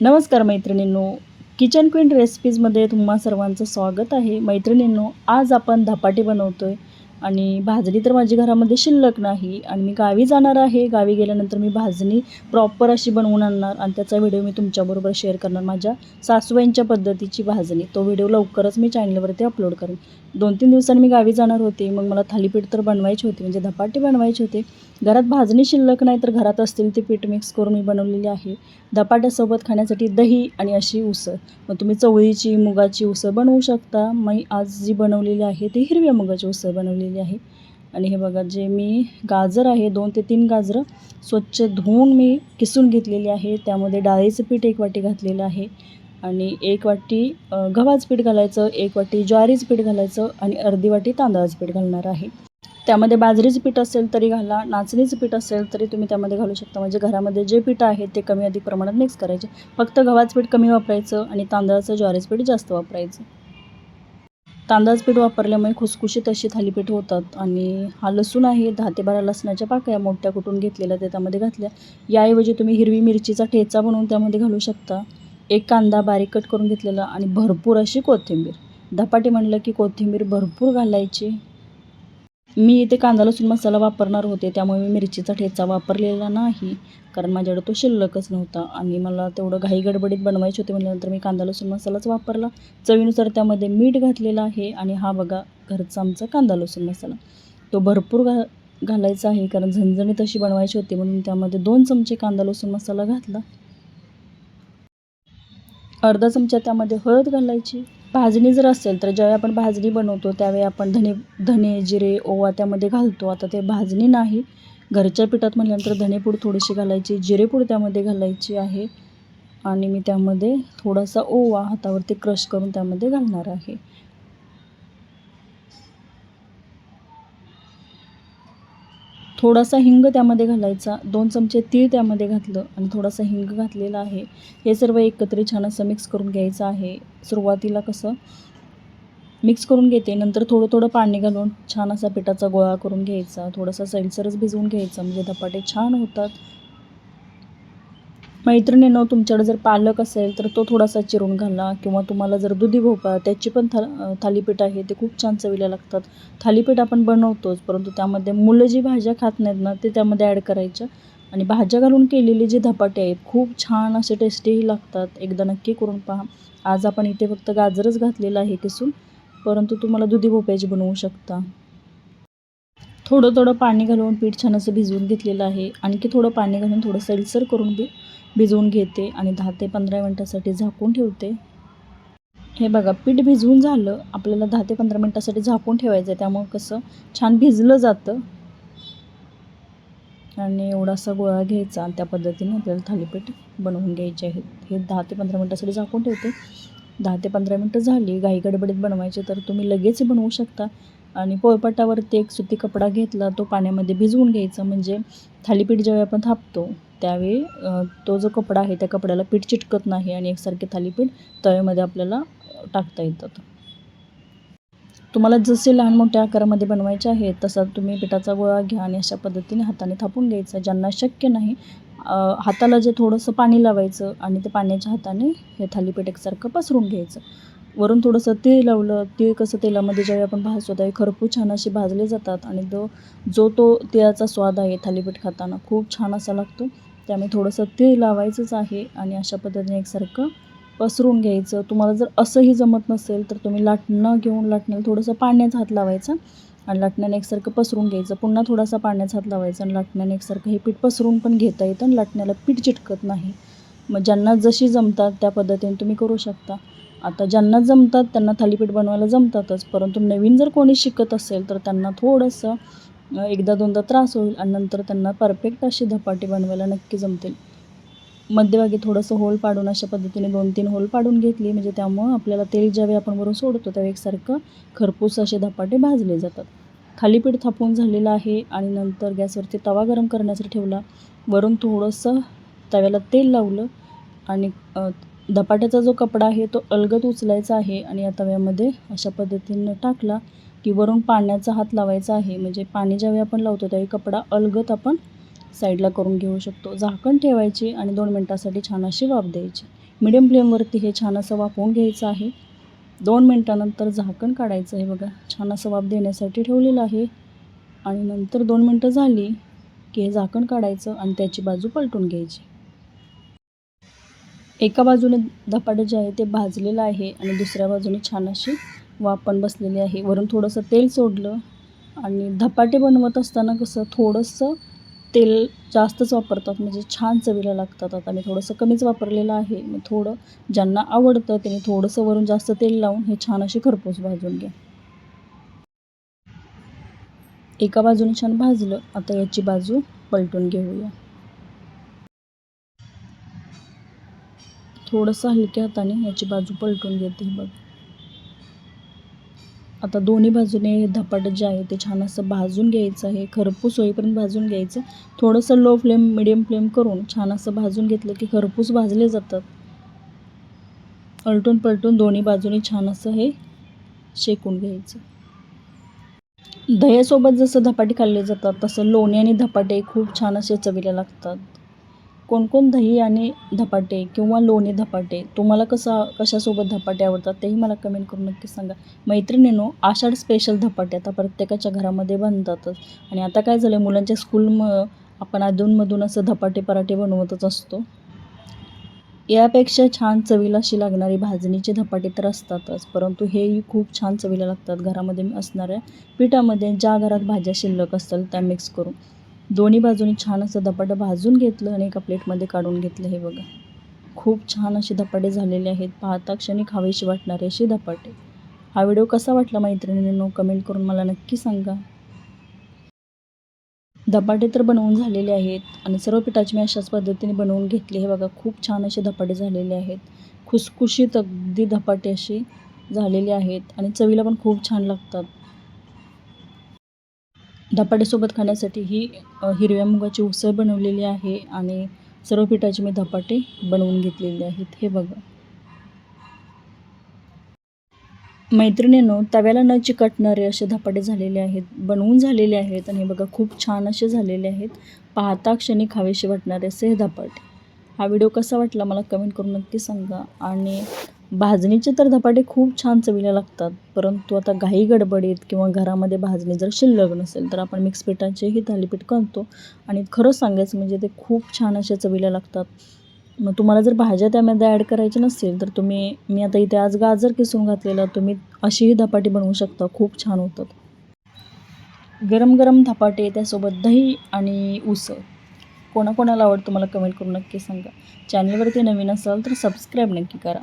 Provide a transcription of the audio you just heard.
नमस्कार मैत्रिणींनो kitchen queen रेसिपीजमध्ये तुम्हा सर्वांचं स्वागत आहे. मैत्रिणींनो आज आपण धपाटे बनवतो आहे आणि भाजणी तर माझी घरामध्ये शिल्लक नाही. आणि मी गावी जाणार आहे. गावी गेल्यानंतर मी भाजणी प्रॉपर अशी बनवून आणणार आणि त्याचा व्हिडिओ मी तुमच्याबरोबर शेअर करणार. माझ्या सासूबाईंच्या पद्धतीची भाजणी. तो व्हिडिओ लवकरच मी चॅनलवरती अपलोड करेन. दोन तीन दिवसांनी मी गावी जाणार होते. मग मला थालीपीठ तर बनवायचे होते. म्हणजे धपाटे बनवायचे होते. घरात भाजणी शिल्लक नाही तर घरात असतील ते पीठ मिक्स करून मी बनवलेली आहे. धपाट्यासोबत खाण्यासाठी दही आणि अशी उसळ. मग तुम्ही चवळीची मुगाची उसळ बनवू शकता. मी आज जी बनवलेली आहे ती हिरव्या मुगाची उसळ बनवलेली आहे. आणि हे बघा जे मी गाजर आहे दोन ते तीन गाजरं स्वच्छ धुवून मी किसून घेतलेली आहे. त्यामध्ये डाळीचं पीठ एक वाटी घातलेलं आहे. आणि एक वाटी गव्हाचं पीठ घालायचं एक वाटी ज्वारीचं पीठ घालायचं आणि अर्धी वाटी तांदळाचं पीठ घालणार आहे. त्यामध्ये बाजरीचं पीठ असेल तरी घाला नाचणीचं पीठ असेल तरी तुम्ही त्यामध्ये घालू शकता. म्हणजे घरामध्ये जे पीठ आहे ते कमी अधिक प्रमाणात मिक्स करायचे. फक्त गव्हाचं पीठ कमी वापरायचं आणि तांदळाचं ज्वारीचं पीठ जास्त वापरायचं. तांदळाचं पीठ वापरल्यामुळे खुसखुशीत अशी थालीपीठ होतात. आणि हा लसूण आहे दहा ते बारा लसणाच्या पाकळ्या मोठ्या कुटून घेतलेल्या त्या त्यामध्ये घातल्या. याऐवजी तुम्ही हिरवी मिरचीचा ठेचा बनवून त्यामध्ये घालू शकता. एक कांदा बारीक कट करून घेतलेला आणि भरपूर अशी कोथिंबीर. धपाटे म्हणलं की कोथिंबीर भरपूर घालायची. मी इथे कांदा लसूण मसाला वापरणार होते त्यामुळे मी मिरचीचा ठेचा वापरलेला नाही कारण माझ्याकडे तो शिल्लकच नव्हता. आणि मला तेवढं घाई गडबडीत बनवायचे होते म्हटल्यानंतर मी कांदा लसूण मसालाच वापरला. चवीनुसार त्यामध्ये मीठ घातलेलं आहे आणि हा बघा घरचा आमचा कांदा लसूण मसाला. तो भरपूर घा घालायचा आहे कारण झणझणीत अशी बनवायची होती म्हणून त्यामध्ये दोन चमचे कांदा लसूण मसाला घातला. अर्धा चमचा त्यामध्ये हळद घालायची. भाजणी जर असेल तर ज्यावेळी आपण भाजणी बनवतो त्यावेळी आपण धने धने जिरे ओवा त्यामध्ये घालतो. आता ते भाजणी नाही. घरच्या पिठात म्हटल्यानंतर धनेपूड थोडीशी घालायची जिरेपूड त्यामध्ये घालायची आहे. आणि मी त्यामध्ये थोडासा ओवा हातावरती क्रश करून त्यामध्ये घालणार आहे. थोडासा हिंग त्यामध्ये घालायचा. दोन चमचे तीळ त्यामध्ये घातलं आणि थोडासा हिंग घातलेला आहे. हे सर्व एकत्र छान असं मिक्स करून घ्यायचं आहे. सुरुवातीला कसं मिक्स करून घेते. नंतर थोडं थोडं पाणी घालून छान असा पिठाचा गोळा करून घ्यायचा. थोडासा सैलसरच भिजवून घ्यायचा. म्हणजे धपाटे छान होतात. मैत्रिणींनो तुमच्याकडे जर पालक असेल तर तो थोडासा चिरून घाला किंवा तुम्हाला जर दुधी भोपळा त्याची पण था थालीपीठ आहे ते खूप छान चवीला लागतात. थालीपीठ आपण बनवतोच परंतु त्यामध्ये मुलं जी भाज्या खात नाहीत ना ते त्यामध्ये ॲड करायच्या. आणि भाज्या घालून केलेले जे धपाटे आहेत खूप छान असे टेस्टीही लागतात. एकदा नक्की करून पहा. आज आपण इथे फक्त गाजरच घातलेलं आहे किसून परंतु तुम्हाला दुधी भोपळ्याची बनवू शकता. थोडं थोडं पाणी घालून पीठ छान असं भिजवून घेतलेलं आहे. आणखी थोडं पाणी घालून थोडं सैलसर करून बी भिजवून घेते आणि दहा ते पंधरा मिनटासाठी झाकून ठेवते. हे बघा पीठ भिजवून झालं आपल्याला दहा ते पंधरा मिनटासाठी झाकून ठेवायचं आहे. त्यामुळं कसं छान भिजलं जातं. आणि एवढासा गोळा घ्यायचा आणि त्या पद्धतीने आपल्याला थालीपीठ बनवून घ्यायचे आहेत हे दहा ते पंधरा मिनटासाठी झाकून ठेवते. दहा ते पंधरा मिनटं झाली घाई गडबडीत बनवायचे तर तुम्ही लगेच बनवू शकता. आणि पोळपाटावरती एक सुती कपडा घेतला तो पाण्यामध्ये भिजवून घ्यायचा. म्हणजे थालीपीठ ज्यावेळी आपण थापतो त्यावेळी तो जो कपडा आहे त्या कपड्याला पीठ चिटकत नाही आणि एकसारखे थालीपीठ तव्यामध्ये आपल्याला टाकता येतात. तुम्हाला जसे लहान मोठ्या आकारामध्ये बनवायचे आहे तसा तुम्ही पिठाचा गोळा घ्या आणि अशा पद्धतीने हाताने थापून घ्यायचा. ज्यांना शक्य नाही हाताला जे थोडंसं पाणी लावायचं आणि ते पाण्याच्या हाताने हे थालीपीठ एकसारखं पसरून घ्यायचं. वरून थोडंसं तेल लावलं. ते कसं तेलामध्ये ज्यावेळी आपण भाजतो त्यावेळी खरपूस छान असे भाजले जातात आणि तो जो तो तिळाचा स्वाद आहे थालीपीठ खाताना खूप छान असा लागतो. त्यामुळे थोडंसं तेल लावायचंच आहे आणि अशा पद्धतीने एकसारखं पसरून घ्यायचं. तुम्हाला जर असंही जमत नसेल तर तुम्ही लाटणं घेऊन लाटण्याला थोडंसं पाण्याचा हात लावायचा आणि लाटण्याने एकसारखं पसरून घ्यायचं. पुन्हा थोडासा पाण्याचा हात लावायचा आणि लाटण्याने एकसारखं हे पीठ पसरून पण घेता येतं आणि लाटण्याला पीठ चिटकत नाही. मग ज्यांना जशी जमतात त्या पद्धतीने तुम्ही करू शकता. आता ज्यांना जमतात त्यांना थालीपीठ बनवायला जमतातच परंतु नवीन जर कोणी शिकत असेल तर त्यांना थोडंसं एकदा दोनदा त्रास होईल आणि नंतर त्यांना परफेक्ट अशी धपाटी बनवायला नक्की जमतील. मध्यभागी थोडंसं होल पाडून अशा पद्धतीने दोन तीन होल पाडून घेतली म्हणजे त्यामुळं आपल्याला तेल ज्यावेळी आपण वरून सोडतो त्यावेळी एकसारखं खरपूस असे धपाटे भाजले जातात. थालीपीठ थापून झालेलं आहे आणि नंतर गॅसवरती तवा गरम करण्यासाठी ठेवला. वरून थोडंसं तव्याला तेल लावलं आणि धपाट्याचा जो कपडा आहे तो अलगद उचलायचा आहे आणि या तव्यामध्ये अशा पद्धतीनं टाकला की वरून पाण्याचा हात लावायचा आहे. म्हणजे पाणी ज्यावेळी आपण लावतो त्यावेळी कपडा अलगत आपण साईडला करून घेऊ शकतो. झाकण ठेवायची आणि दोन मिनटासाठी छान अशी वाफ द्यायची. मिडियम फ्लेमवरती हे छान असं वाफवून घ्यायचं आहे. दोन मिनटानंतर झाकण काढायचं आहे बघा. छान असं वाफ देण्यासाठी ठेवलेलं आहे. आणि नंतर दोन मिनटं झाली की हे झाकण काढायचं आणि त्याची बाजू पलटून घ्यायची. एका बाजूने धपाटे जे आहे ते भाजलेलं आहे आणि दुसऱ्या बाजूने छान अशी वापण बसलेली आहे. वरून थोडंसं तेल सोडलं आणि धपाटे बनवत असताना कसं थोडंसं तेल जास्तच वापरतात म्हणजे छान चवीला लागतात आता. मी थोडंसं कमीच वापरलेलं आहे. मग थोडं ज्यांना आवडतं त्यांनी थोडंसं वरून जास्त तेल लावून हे छान असे खरपूस भाजून घ्या. एका बाजूने छान भाजलं. आता याची बाजू पलटून घेऊया. थोडंसं हलक्या हाताने याची बाजू पलटून घेते बघ. आता दोन्ही बाजूने हे धपाटं जे आहे ते छान असं भाजून घ्यायचं आहे. खरपूस होईपर्यंत भाजून घ्यायचं. थोडंसं लो फ्लेम मिडियम फ्लेम करून छान असं भाजून घेतलं की खरपूस भाजले जातात. पलटून पलटून दोन्ही बाजूने छान असं हे शेकून घ्यायचं. दह्यासोबत जसं धपाटे खाल्ले जातात तसं लोणी आणि धपाटे खूप छान असे चवीला लागतात. कोणकोण दही आणि धपाटे किंवा लोणी धपाटे तुम्हाला कसा कशासोबत धपाटे आवडतात तेही मला कमेंट करून नक्की सांगा. मैत्रिणीनो आषाढ स्पेशल धपाटे आता प्रत्येकाच्या घरामध्ये बनतातच. आणि आता काय झालं मुलांच्या स्कूल म आपण अधूनमधून असं धपाटे पराठे बनवतच असतो. यापेक्षा छान चवीला अशी लागणारी भाजणीचे धपाटे तर असतातच परंतु हेही खूप छान चवीला लागतात. घरामध्ये असणाऱ्या पिठामध्ये ज्या घरात भाज्या शिल्लक असतील त्या मिक्स करून. दोन्ही बाजूनी छान असं धपाटं भाजून घेतलं आणि एका प्लेटमध्ये काढून घेतलं हे बघा. खूप छान असे धपाटे झालेले आहेत. पाहता क्षणी खावेशी वाटणारे असे धपाटे. हा व्हिडिओ कसा वाटला मैत्रिणींनो? कमेंट करून मला नक्की सांगा. धपाटे तर बनवून झालेले आहेत आणि सर्व पिठाचे मी अशाच पद्धतीने बनवून घेतले. हे बघा खूप छान असे धपाटे झालेले आहेत. खुसखुशीत अगदी धपाटे असे झालेले आहेत आणि चवीला पण खूप छान लागतात. धपाट्यासोबत खाण्यासाठी ही हिरव्या मुगाची उसळ बनवलेली आहे आणि सर्व पिठाचे मी धपाटे बनवून घेतलेले आहेत. हे बघा. मैत्रिणींनो तव्याला न चिकटणारे असे धपाटे झालेले आहेत बनवून झालेले आहेत आणि हे बघा खूप छान असे झालेले आहेत. पाहता क्षणी खावेशी वाटणारे असे हे धपाटे. हा व्हिडिओ कसा वाटला मला कमेंट करून नक्की सांगा आणि भाजणीचे तर धपाटे खूप छान चवीला लागतात परंतु आता घाई गडबडीत किंवा घरामध्ये भाजणी जर शिल्लक नसेल तर आपण मिक्स पिठाचेही थालीपीठ करतो आणि खरंच सांगायचं म्हणजे ते खूप छान अशा चवीला लागतात. मग तुम्हाला जर भाज्या त्यामध्ये ॲड करायच्या नसतील तर तुम्ही मी आता इथे आज गाजर किसून घातलेलं तुम्ही अशीही धपाटी बनवू शकता खूप छान होतात. गरम गरम धपाटे त्यासोबत दही आणि उसळ. कोणाकोणाला आवडतं मला कमेंट करून नक्की सांगा. चॅनलवरती नवीन असाल तर सबस्क्राईब नक्की करा.